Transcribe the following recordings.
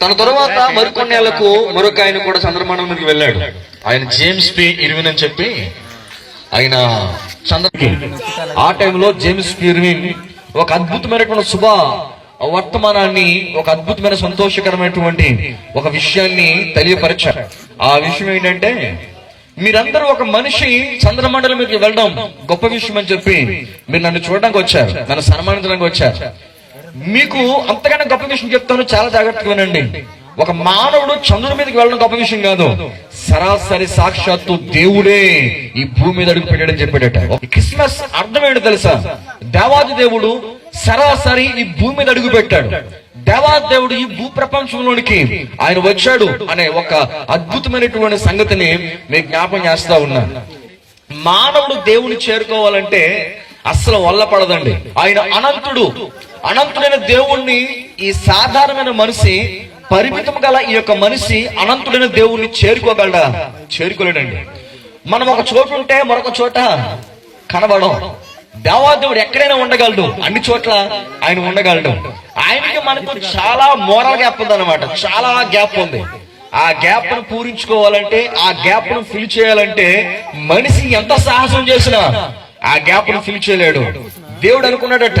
తన తర్వాత మరికొన్నేళ్ళకు మరొక ఆయన కూడా చంద్రమండలం మీదకి వెళ్ళాడు. ఆయన జేమ్స్ పి ఇర్విన్ అని చెప్పి ఆయన చంద్రకి ఆ టైంలో జేమ్స్ పి ఇర్విన్ ఒక అద్భుతమైనటువంటి శుభ వర్తమానాన్ని ఒక అద్భుతమైన సంతోషకరమైనటువంటి ఒక విషయాన్ని తెలియపరిచారు. ఆ విషయం ఏంటంటే మీరందరూ ఒక మనిషి చంద్రమండలం మీదకి వెళ్ళడం గొప్ప విషయం అని చెప్పి మీరు నన్ను చూడడానికి వచ్చారు నన్ను సన్మానించడానికి వచ్చారు. మీకు అంతకన్నా గొప్ప విషయం చెప్తాను చాలా జాగ్రత్తగా వినండి. ఒక మానవుడు చంద్రుడి మీదకి వెళ్ళడం గొప్ప విషయం కాదు. సరాసరి సాక్షాత్తు దేవుడే ఈ భూమి మీద అడుగు పెట్టాడని చెప్పాడట. క్రిస్మస్ అర్థం ఏంటో తెలుసా? దేవాది దేవుడు సరాసరి ఈ భూమి మీద అడుగు పెట్టాడు. దేవాది దేవుడు ఈ భూ ప్రపంచంలోనికి ఆయన వచ్చాడు అనే ఒక అద్భుతమైనటువంటి సంగతిని మీకు జ్ఞాపం చేస్తా ఉన్నాను మానవుడు దేవుని చేరుకోవాలంటే అస్సలు వల్ల పడదండి. ఆయన అనంతుడు అనంతుడైన దేవుణ్ణి ఈ సాధారణమైన మనిషి పరిమితం గల ఈ యొక్క మనిషి అనంతుడైన దేవుణ్ణి చేరుకోగలడా? చేరుకోలేడండి. మనం ఒక చోటు ఉంటే మరొక చోట కనబడం దేవాదేవుడు ఎక్కడైనా ఉండగలడు. అన్ని చోట్ల ఆయన ఉండగలడు. ఆయనకి మనకు చాలా మోరల్ గ్యాప్ ఉంది అనమాట చాలా గ్యాప్ ఉంది. ఆ గ్యాప్ను పూరించుకోవాలంటే ఆ గ్యాప్ను ఫిల్ చేయాలంటే మనిషి ఎంత సాహసం చేసినా ఆ గ్యాప్ను ఫిల్ చేయలేడు. దేవుడు అనుకున్నాడట.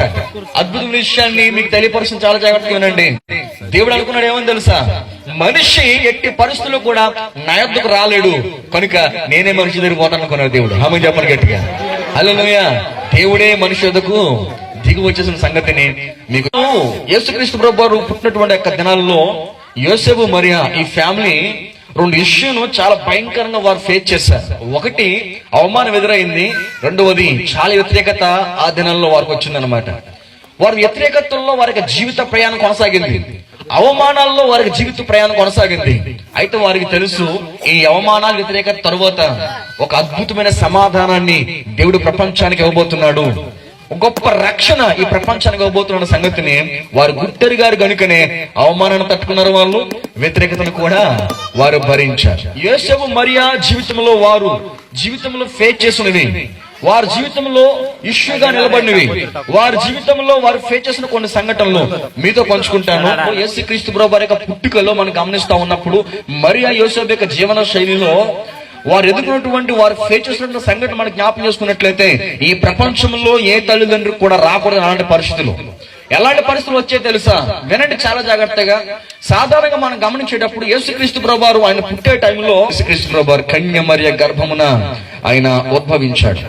అద్భుత విషయాన్ని మీకు తెలియపరచడం చాలా జాగ్రత్తగా వినండి. దేవుడు అనుకున్నాడు ఏమని తెలుసా? మనిషి ఎట్టి పరిస్థితుల్లో కూడా నా యొద్దకు రాలేడు. కనుక నేనే మనిషి దగ్గర పోతాను అనుకున్నాడు దేవుడు. ఆమె చెప్పను గట్టిగా. హల్లెలూయా. దేవుడే మనిషి యొద్దకు దిగి వచ్చేసిన సంగతిని మీకు యేసుక్రీస్తు ప్రభు పుట్టినటువంటి యొక్క దినాల్లో యోసేపు మరియా ఈ ఫ్యామిలీ రెండు ఇష్యూను చాలా భయంకరంగా వారు ఫేస్ చేశారు. ఒకటి అవమానం ఎదురైంది రెండవది చాలా వ్యతిరేకత ఆ దినాల్లో వారికి వచ్చిందనమాట వారి వ్యతిరేకతల్లో వారికి జీవిత ప్రయాణం కొనసాగింది. అవమానాల్లో వారికి జీవిత ప్రయాణం కొనసాగింది. అయితే వారికి తెలుసు ఈ అవమానాల వ్యతిరేకత తరువాత ఒక అద్భుతమైన సమాధానాన్ని దేవుడు ప్రపంచానికి ఇవ్వబోతున్నాడు. గొప్ప రక్షణ ఈ ప్రపంచానికి ఇవ్వబోతున్న సంగతిని వారు గుట్టెరిగారు గనుకనే అవమానాన్ని తట్టుకున్నారు వాళ్ళు వ్యతిరేకతను కూడా వారు భరించారు. యేసవు మరియా జీవితంలో వారు జీవితంలో ఫేస్ చేసినవి వారి జీవితంలో ఇష్యూగా నిలబడినవి వారి జీవితంలో వారు ఫేస్ చేసిన కొన్ని సంఘటనలు మీతో పంచుకుంటాను. యేసు క్రీస్తు వారి యొక్క పుట్టుకలో మనం గమనిస్తా ఉన్నప్పుడు మరియా యోసేపు యొక్క జీవన శైలిలో వారు ఎదుర్కొన్నటువంటి వారు ఫేస్ చేసినటువంటి సంఘటన మనం జ్ఞాపం చేసుకున్నట్లయితే ఈ ప్రపంచంలో ఏ తల్లిదండ్రులు కూడా రాకూడదు అలాంటి పరిస్థితులు. ఎలాంటి పరిస్థితులు వచ్చే తెలుసా? వినండి చాలా జాగ్రత్తగా. సాధారణంగా మనం గమనించేటప్పుడు యేసుక్రీస్తు ప్రభువారు ఆయన పుట్టే టైంలో యేసుక్రీస్తు ప్రభువారు కన్య మరియ గర్భమున ఆయన ఉద్భవించాడు.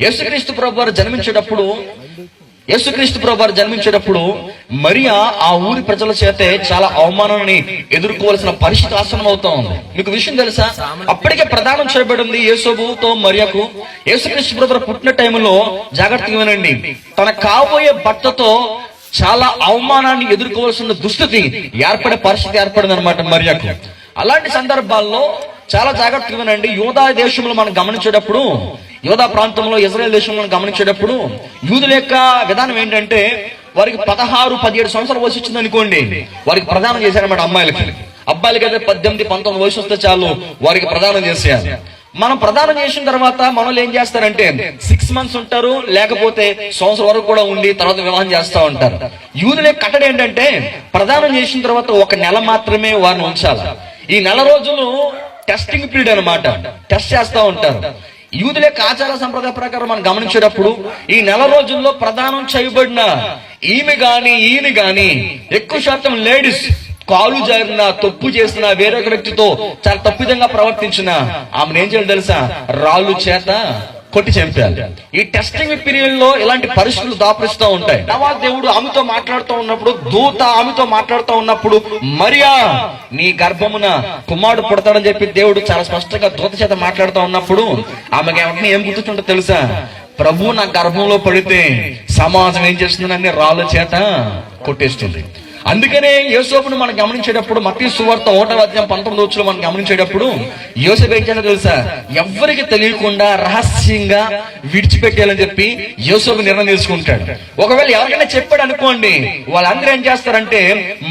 యేసుక్రీస్తు ప్రభువారు జన్మించేటప్పుడు యేసుక్రీస్తు ప్రభువారు జన్మించేటప్పుడు మరియా ఆ ఊరి ప్రజల చేతే చాలా అవమానాన్ని ఎదుర్కోవాల్సిన పరిస్థితి ఆసనం అవుతా ఉంది. మీకు విషయం తెలుసా? అప్పటికే ప్రదానం చేయబడింది యేసోబుతో మరియకు. యేసుక్రీస్తు ప్రభు పుట్టిన టైంలో జాగ్రత్తగా వినండి. తన కాబోయే భర్తతో చాలా అవమానాన్ని ఎదుర్కోవాల్సిన దుస్థితి ఏర్పడే పరిస్థితి ఏర్పడింది అనమాట మరియకు. అలాంటి సందర్భాల్లో చాలా జాగ్రత్తగా వినండి. యూదా దేశంలో మనం గమనించేటప్పుడు యూదా ప్రాంతంలో ఇజ్రాయెల్ దేశంలో మనం గమనించేటప్పుడు యూదుల యొక్క విధానం ఏంటంటే వారికి పదహారు పదిహేడు సంవత్సరాల వయసు వచ్చింది అనుకోండి వారికి ప్రదానం చేశారన్నమాట అమ్మాయిలకి. అబ్బాయిలకి అయితే పద్దెనిమిది పంతొమ్మిది వయసు వస్తే చాలు వారికి ప్రదానం చేసేయాలి. మనం ప్రదానం చేసిన తర్వాత మనల్ని ఏం చేస్తారంటే సిక్స్ మంత్స్ ఉంటారు లేకపోతే సంవత్సరం వరకు కూడా ఉండి తర్వాత వివాహం చేస్తూ ఉంటారు. యూదుల కట్టడం కట్టడి ఏంటంటే ప్రదానం చేసిన తర్వాత ఒక నెల మాత్రమే వారిని ఉంచాలి. ఈ నెల రోజులు టెస్టింగ్ పీరియడ్ అన్నమాట. టెస్ట్ చేస్తా ఉంటారు. యూదుల యొక్క ఆచార సంప్రదాయ ప్రకారం మనం గమనించేటప్పుడు ఈ నెల రోజుల్లో ప్రదానం చేయబడిన ఈమె గాని ఈయన గాని ఎక్కువ శాతం లేడీస్ కాలు జారిన తప్పు చేసిన వేరొక వ్యక్తితో చాలా తప్పిదంగా ప్రవర్తించిన ఆమెను ఏం చేయాలి తెలుసా? రాళ్ళు చేత కొట్టి చంపాలి. ఈ టెస్టింగ్ పీరియడ్లో ఇలాంటి పరిస్థితులు దాపరిస్తూ ఉంటాయి. నవా దేవుడు ఆమెతో మాట్లాడుతూ ఉన్నప్పుడు దూత ఆమెతో మాట్లాడుతూ ఉన్నప్పుడు మరియా నీ గర్భమున కుమారుడు పుడతాడని చెప్పి దేవుడు చాలా స్పష్టంగా దూత చేత మాట్లాడుతూ ఉన్నప్పుడు ఆమెకి ఎవరిని ఏం గుర్తుంటుందో తెలుసా? ప్రభు నా గర్భంలో పడితే సమాజం ఏం చేస్తుందని రాళ్ళ చేత కొట్టేస్తుంది. అందుకనే యోసేపును మనం గమనించేటప్పుడు మట్టి సువార్త ఓటవ అధ్యాయం పంతొమ్మిది వచ్చులో మనం గమనించేటప్పుడు యోసేపు ఏం చేయాలో తెలుసా? ఎవ్వరికి తెలియకుండా రహస్యంగా విడిచిపెట్టాలని చెప్పి యోసేపు నిర్ణయం తీసుకుంటాడు. ఒకవేళ ఎవరికైనా చెప్పాడు అనుకోండి వాళ్ళందరూ ఏం చేస్తారంటే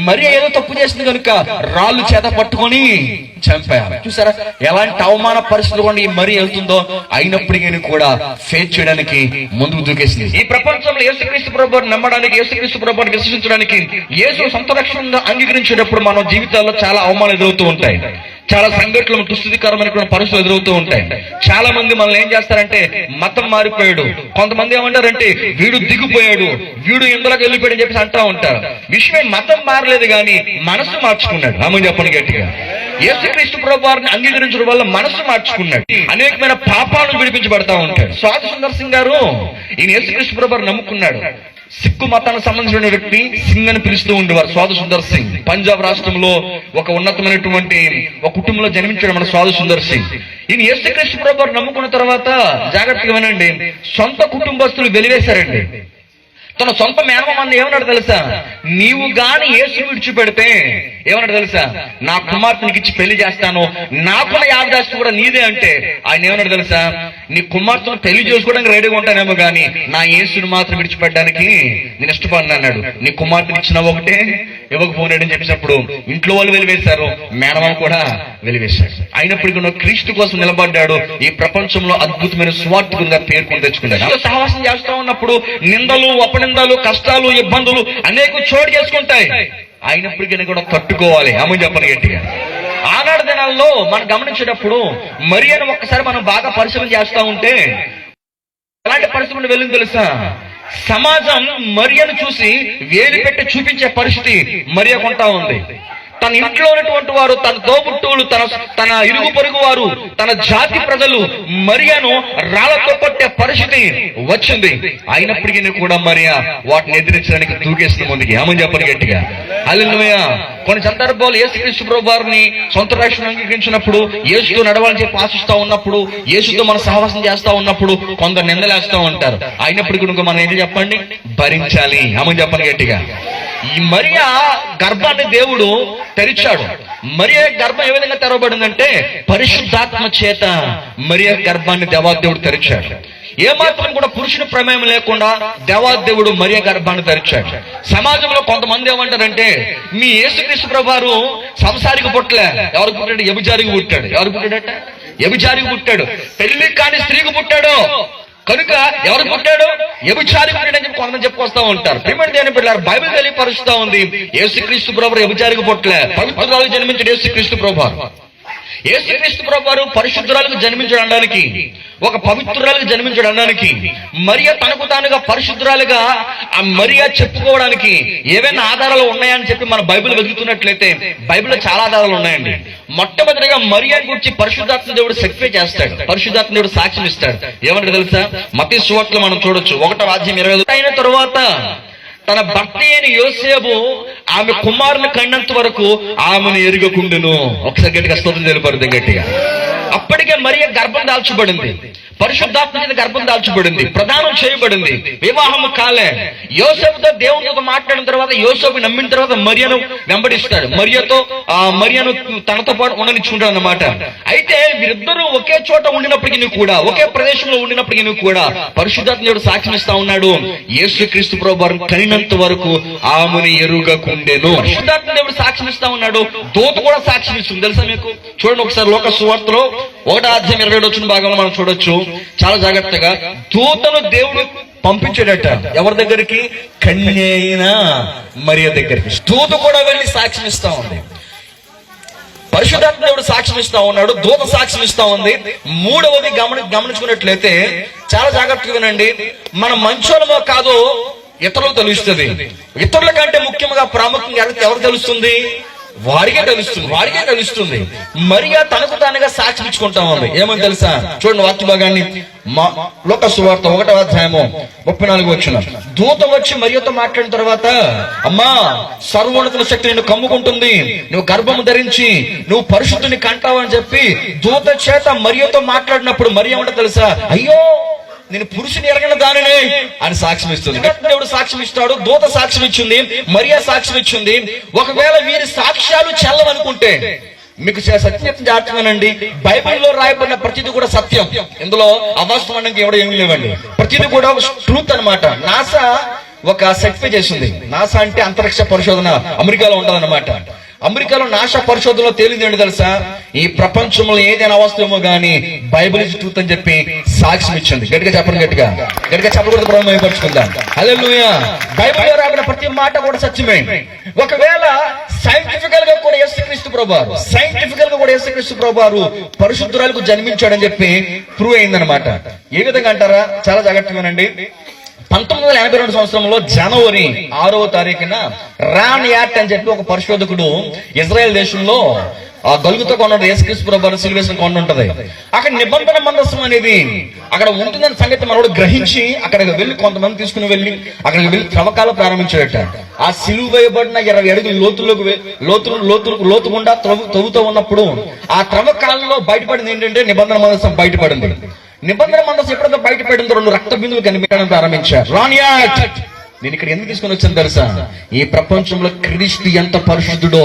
మరి ఏదో తప్పు చేసింది కనుక రాళ్ళు చేత పట్టుకొని చంపారు చూసారా? ఎలాంటి అవమాన పరిస్థితులు కూడా ఈ మరీ వెళ్తుందో అయినప్పటికీ కూడా ఫేస్ చేయడానికి ముందుకు దూకేసింది. ఈ ప్రపంచంలో యేసుక్రీస్తు ప్రభు నమ్మడానికి యేసుక్రీస్తు ప్రభుని విశ్వసించడానికి యేసు సొంత అంగీకరించేటప్పుడు మన జీవితాల్లో చాలా అవమానాలు ఎదురవుతూ ఉంటాయి. చాలా సంఘటనలు దుస్థితికరమైనటువంటి పరిస్థితులు ఎదురవుతూ ఉంటాయి. చాలా మంది మనల్ని ఏం చేస్తారంటే మతం మారిపోయాడు. కొంతమంది ఏమంటారంటే వీడు దిగిపోయాడు. వీడు ఇందులోకి వెళ్ళిపోయాడు అని చెప్పేసి అంటా ఉంటారు. విషయం మతం మారలేదు కానీ మనసు మార్చుకున్నాడు. రామని చెప్పండి గట్టిగా. యేసుక్రీస్తు ప్రభు వారిని అంగీకరించడం వల్ల మనసు మార్చుకున్నాడు. అనేకమైన పాపాలను విడిపించబడతా ఉంటాడు. స్వాతి సుందర్ సింగ్ గారు ఈయన యేసుక్రీస్తు ప్రభు నమ్ముకున్నాడు. సిక్కు మతానికి సంబంధించిన వ్యక్తి సింగ్ అని పిలుస్తూ ఉండేవారు. స్వాదు సుందర్ సింగ్. పంజాబ్ రాష్ట్రంలో ఒక ఉన్నతమైనటువంటి ఒక కుటుంబంలో జన్మించాడు మన స్వాదు సుందర్ సింగ్. ఈయన యేసుక్రీస్తు ప్రభు నమ్ముకున్న తర్వాత జాగ్రత్తగా వినండి సొంత కుటుంబస్తులు వెలివేశారండి. తన సొంత మేనమామని ఏమన్నాడు తెలుసా? నీవు గాని యేసు విడిచిపెడితే ఏమన్నాడు తెలుసా? నా కుమార్తెనికి ఇచ్చి పెళ్ళి చేస్తాను. నాకున్న యావదాస్తి కూడా నీదే అంటే ఆయన ఏమన్నాడు తెలుసా? నీ కుమార్తెను పెళ్ళి చేసుకోవడానికి రెడీగా ఉంటానేమో గాని నా యేసుని మాత్రం విడిచిపెట్టడానికి నేను ఇష్టపడిన అన్నాడు. నీ కుమార్తెను ఇచ్చిన ఒకటే? ఇవ్వకపోనాడని చెప్పినప్పుడు ఇంట్లో వాళ్ళు వెలివేశారు మేనమామ కూడా వెలివేశాడు. అయినప్పటికీ నువ్వు క్రీస్తు కోసం నిలబడ్డాడు. ఈ ప్రపంచంలో అద్భుతమైన స్వార్థకుగా పేర్కొని తెచ్చుకున్నాడు. సహవాసం చేస్తా ఉన్నప్పుడు నిందలు అపనిందలు కష్టాలు ఇబ్బందులు అనేక చోటు చేసుకుంటాయి. అయినప్పటికీ కూడా తట్టుకోవాలి. అమ్మ చెప్పని గట్టిగా. ఆనాడు దినాల్లో మనం గమనించేటప్పుడు మరి అని ఒక్కసారి మనం బాగా పరిశ్రమ చేస్తా ఉంటే ఎలాంటి పరిస్థితి వెళ్ళింది తెలుసా? సమాజం మరియను చూసి వేలు పెట్టి చూపించే పరిస్థితి మరియకుంటా ఉంది. తన ఇంట్లో ఉన్నటువంటి వారు తన తోబుట్టువులు తన తన ఇరుగు పొరుగు వారు తన జాతి ప్రజలు మరియాను రాళ్ళతో కొట్టే పరిస్థితి వచ్చింది. అయినప్పటికీ కూడా మరియా వాటిని ఎదిరించడానికి దూకేస్తుంది ముందుకి. ఏమని చెప్పని గట్టిగా. అల్లెలుయ కొన్ని సందర్భాలు యేసుక్రీస్తు ప్రభు వారిని సొంత రక్షణ అంగీకరించినప్పుడు యేసుతో నడవాలని చెప్పి ఆశిస్తా ఉన్నప్పుడు యేసుతో మనం సహవాసం చేస్తా ఉన్నప్పుడు కొందరు నిందలేస్తా ఉంటారు. అయినప్పటికీ మనం ఏంటి చెప్పండి? భరించాలి. ఏమని చెప్పని గట్టిగా. ఈ మరియా గర్భాన్ని దేవుడు తెరిచాడు. మరియ గర్భం ఏ విధంగా తెరవబడిందంటే పరిశుద్ధాత్మ చేత మరియ గర్భాన్ని దేవాదేవుడు తెరిచాడు. ఏమాత్రం కూడా పురుషుని ప్రమేయం లేకుండా దేవాదేవుడు మరియ గర్భాన్ని తెరిచాడు. సమాజంలో కొంతమంది ఏమంటారంటే మీ యేసుక్రీస్తు ప్రభారు సంసారికి పుట్టలే. ఎవరు పుట్టాడు? ఎబిజారికి పుట్టాడు. ఎవరు పుట్టాడట? ఎబిజారికి పుట్టాడు. పెళ్ళి కాని స్త్రీకి పుట్టాడు. కనుక ఎవరు పుట్టాడు ఎబిచారి పుట్టాడని చెప్పి కొంతమంది చెప్పుకొస్తా ఉంటారు. ప్రేమ దేని పిల్లలు బైబిల్ తెలియపరుస్తా ఉంది. యేసుక్రీస్తు ప్రభు ఎబిచారికి పుట్టలే. పవిత్రాలు జన్మించిన యేసుక్రీస్తు ప్రభు యేసుక్రీస్తు ప్రభు పరిశుద్ధురాలకు జన్మించడానికి ఒక పవిత్రురాలకు జన్మించడానికి మరియ తనకు తానుగా పరిశుద్ధురాలుగా ఆ మరియ చెప్పుకోవడానికి ఏవైనా ఆధారాలు ఉన్నాయని చెప్పి మన బైబిల్ వెతుకుతున్నట్లయితే బైబిల్లో చాలా ఆధారాలు ఉన్నాయండి. మొట్టమొదటిగా మరియ గురించి పరిశుద్ధాత్మ దేవుడు సెక్ఫే చేస్తాడు. పరిశుద్ధాత్మ దేవుడు సాక్ష్యం ఇస్తాడు. ఏమంటే తెలుసా? మతి సువట్లు మనం చూడొచ్చు. ఒకటో రాజ్యం ఇరవై అయిన తర్వాత తన భర్త అయిన యోసేపు ఆమె కుమారుని కన్నంత వరకు ఆమెను ఎరుగకుండును. ఒకసారి గట్టిగా స్తోత్రం తెలిపారు గట్టిగా. అప్పటికే మరియ గర్భం దాల్చబడింది. పరిశుద్ధాత్మ గర్భం దాల్చబడింది ప్రదానం చేయబడింది. వివాహం కాలే. యోసేపుతో దేవునితో మాట్లాడిన తర్వాత యోసెఫ్ నమ్మిన తర్వాత మరియను వెంబడిస్తాడు. మరియతో ఆ మరియను తనతో పాటు ఉండనిచ్చుకుంటాడు అన్నమాట. అయితే వీరిద్దరూ ఒకే చోట ఉండినప్పటికీ కూడా ఒకే ప్రదేశంలో ఉండినప్పటికీ కూడా పరిశుద్ధాత్మ దేవుడు సాక్ష్యం ఇస్తా ఉన్నాడు. యేసుక్రీస్తు ప్రభు వారిని కనినంత వరకు ఆమెను ఎరుగకుండెను. పరిశుద్ధాత్మ దేవుడు సాక్ష్యం ఇస్తా ఉన్నాడు. దూత కూడా సాక్ష్యం ఇస్తుంది తెలుసా మీకు? చూడండి ఒకసారి లోక సువార్తలో ఒకటో అధ్యాయం ఇరవై వచ్చిన భాగంలో మనం చూడొచ్చు. చాలా జాగ్రత్తగా దూతను దేవుడు పంపించాడట. ఎవరి దగ్గరికి? కన్య అయిన మరియ దగ్గరికి. దూత కూడా వెళ్ళి సాక్ష్యం ఇస్తా ఉంది. పరిశుధాత్మ దేవుడు సాక్ష్యం ఇస్తా ఉన్నాడు. దూత సాక్ష్యం ఇస్తా ఉంది. మూడవది గమని గమనించుకున్నట్లయితే చాలా జాగ్రత్తగా వినండి. మన మంచోళమో కాదో ఇతరులకు తెలుస్తుంది. ఇతరుల కంటే ముఖ్యంగా ప్రాముఖ్యంగా ఎవరు తెలుస్తుంది? వారికే తెలుస్తుంది వారికే తెలుస్తుంది మరియా తనకు తానుగా సాక్ష్యం ఇచ్చుకుంటా ఉంది ఏమని తెలుసా? చూడండి వాక్య భాగాన్ని మా లోక సువార్త ఒకటో అధ్యాయము ముప్పై నాలుగు వచ్చిన. దూత వచ్చి మరియతో మాట్లాడిన తర్వాత అమ్మా సర్వోన్నతుల శక్తి నిన్ను కమ్ముకుంటుంది. నువ్వు గర్భము ధరించి నువ్వు పరిశుద్ధుని కంటావు అని చెప్పి దూత చేత మరియతో మాట్లాడినప్పుడు మరి ఏమంటే తెలుసా? అయ్యో! నేను పురుషుని ఎరగిన దానినే అని సాక్ష్యం ఇస్తుంది. దేవుడు సాక్ష్యం ఇస్తాడు దూత సాక్ష్యం ఇచ్చింది మరియా సాక్ష్యం ఇచ్చింది. ఒకవేళ వీరి సాక్ష్యాలు చల్లవనుకుంటే మీకు సత్యం జాగ్రత్తగానండి బైబిల్లో రాయబడిన ప్రతిది కూడా సత్యం. ఇందులో అవాస్తవానికి ఎవడో ఏమి లేవండి. ప్రతిది కూడా ట్రూత్ అన్నమాట. నాసా ఒక సర్టిఫై చేసింది. నాసా అంటే అంతరిక్ష పరిశోధన అమెరికాలో ఉంటదన్నమాట అమెరికాలో నాశా పరిశోధనలో తేలింది ఏంటి తెలుసా? ఈ ప్రపంచంలో ఏదైనా అవసరమో గానీ బైబిల్ ఇస్ ట్రూత్ అని చెప్పి సాక్ష్యం ఇచ్చింది. గట్టిగా చెప్పండి గట్టిగా. గట్టిగా చెప్పకూడదు ప్రభావం ఏర్పరచుకుందాం అదే బైబిల్లో రాబడిన ప్రతి మాట కూడా సత్యమే. ఒకవేళ సైంటిఫికల్గా కూడా యేసుక్రీస్తు ప్రభువారు సైంటిఫికల్గా కూడా యేసుక్రీస్తు ప్రభువారు పరిశుద్ధురాలకు జన్మించాడని చెప్పి ప్రూవ్ అయిందనమాట ఏ విధంగా అంటారా? చాలా జాగ్రత్తగానండి పంతొమ్మిది వందల ఎనభై రెండు సంవత్సరంలో జనవరి ఆరవ తారీఖున రాన్ యాట్ అని చెప్పి ఒక పరిశోధకుడు ఇజ్రాయెల్ దేశంలో ఆ గలుగుతో కొండ యేసుక్రీస్తు ప్రభు కొండ ఉంటది. అక్కడ నిబంధన మందస్సం అనేది అక్కడ ఉంటుందని సంగతి మనోడు గ్రహించి అక్కడికి వెళ్ళి కొంతమంది తీసుకుని వెళ్ళి అక్కడికి వెళ్ళి త్రవ్వకాలు ప్రారంభించాడట. ఆ సిలువ వేయబడిన ఇరవై అడుగులు లోతులోకి వె- లోతు లోతు లోతు త్రవ్వు తవ్వుతూ ఉన్నప్పుడు ఆ త్రవ్వకాలలో బయటపడింది ఏంటంటే నిబంధన మందస్సం బయటపడింది. నిబంధన మందస్సు ఎప్పుడైతే బయటపడిందో రెండు రక్త బిందువులు కనిపించడం ప్రారంభించారు. రానియాట్ నేను ఇక్కడ ఎందుకు తీసుకొని వచ్చాను తెలుసా? ఈ ప్రపంచంలో క్రీస్తు ఎంత పరిశుద్ధుడో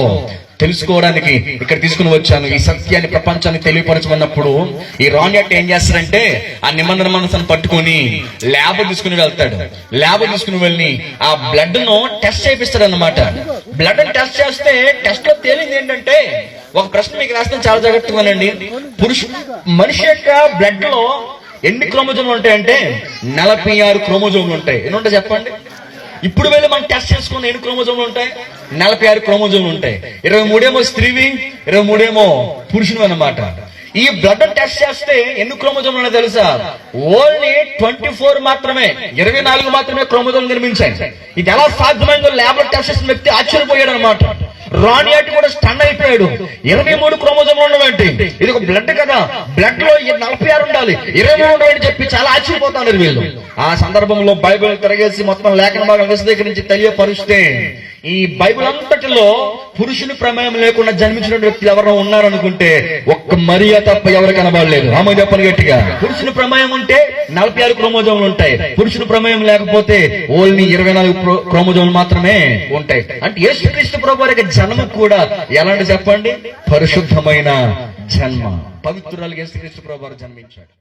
తెలుసుకోవడానికి ఇక్కడ తీసుకుని వచ్చాను. ఈ సత్యాన్ని ప్రపంచాన్ని తెలియపరచమన్నప్పుడు ఈ రానియాట్ ఏం చేస్తాడంటే ఆ నిబంధన మనసును పట్టుకొని ల్యాబ్ తీసుకుని వెళ్తాడు. ల్యాబ్ తీసుకుని వెళ్ళి ఆ బ్లడ్ను టెస్ట్ చేపిస్తాడు అనమాట బ్లడ్ టెస్ట్ చేస్తే టెస్ట్లో తేలింది ఏంటంటే ఒక ప్రశ్న మీకు రాస్తాను చాలా జాగ్రత్తగా అండి పురుషు మనిషి యొక్క బ్లడ్లో ఎన్ని క్రోమోజోములు ఉంటాయంటే నలభై ఆరు క్రోమోజోమ్లు ఉంటాయి. ఎన్ని ఉంటాయి చెప్పండి? ఇప్పుడు వెళ్ళి మనం టెస్ట్ చేసుకున్న ఎన్ని క్రోమోజోములు ఉంటాయి. నలభై ఆరు క్రోమోజోములు ఉంటాయి. ఇరవై మూడేమో స్త్రీవి ఇరవై మూడేమో పురుషుని అన్నమాట. ఈ బ్లడ్ టెస్ట్ చేస్తే ఎన్ని క్రోమోజోములు ఉన్నాయో తెలుసా? ఓన్లీ ట్వంటీ ఫోర్ మాత్రమే ఇరవై నాలుగు మాత్రమే క్రోమోజోములు నిర్మించాయి. ఇది ఎలా సాధ్యమైందో ల్యాబ్ టెస్ట్ చేసిన వ్యక్తి ఆశ్చర్యపోయాడు అనమాట రాణి అటు కూడా స్టన్ అయిపోయాడు. ఇరవై మూడు క్రోమోజోములు ఉన్నవంటి ఇది ఒక బ్లడ్ కదా. బ్లడ్లో ఈ నలభై ఆరు ఉండాలి. ఇరవై మూడు ఉండవని చెప్పి చాలా ఆశ్చర్యపోతున్నారు వీళ్ళు. ఆ సందర్భంలో బైబిల్ తిరగేసి మొత్తం లేఖన భాగం విశదీకరించి తెలియపరుస్తే ఈ బైబిల్ అంతటిలో పురుషుని ప్రమేయం లేకుండా జన్మించిన వ్యక్తులు ఎవరైనా ఉన్నారనుకుంటే ఒక్క మరియా తప్ప ఎవరు కనబడలేదు. ఆమె చెప్పని గట్టిగా. పురుషుని ప్రమేయం ఉంటే నలభై ఆరు క్రోమోజోములు ఉంటాయి. పురుషుని ప్రమేయం లేకపోతే ఓన్లీ ఇరవై నాలుగు క్రోమోజోములు మాత్రమే ఉంటాయి. అంటే యేసుక్రీస్తు ప్రభు యొక్క జన్మ కూడా ఎలాంటి చెప్పండి? పరిశుద్ధమైన జన్మ. పవిత్రురాలు యేసుక్రీస్తు ప్రభు జన్మించాడు.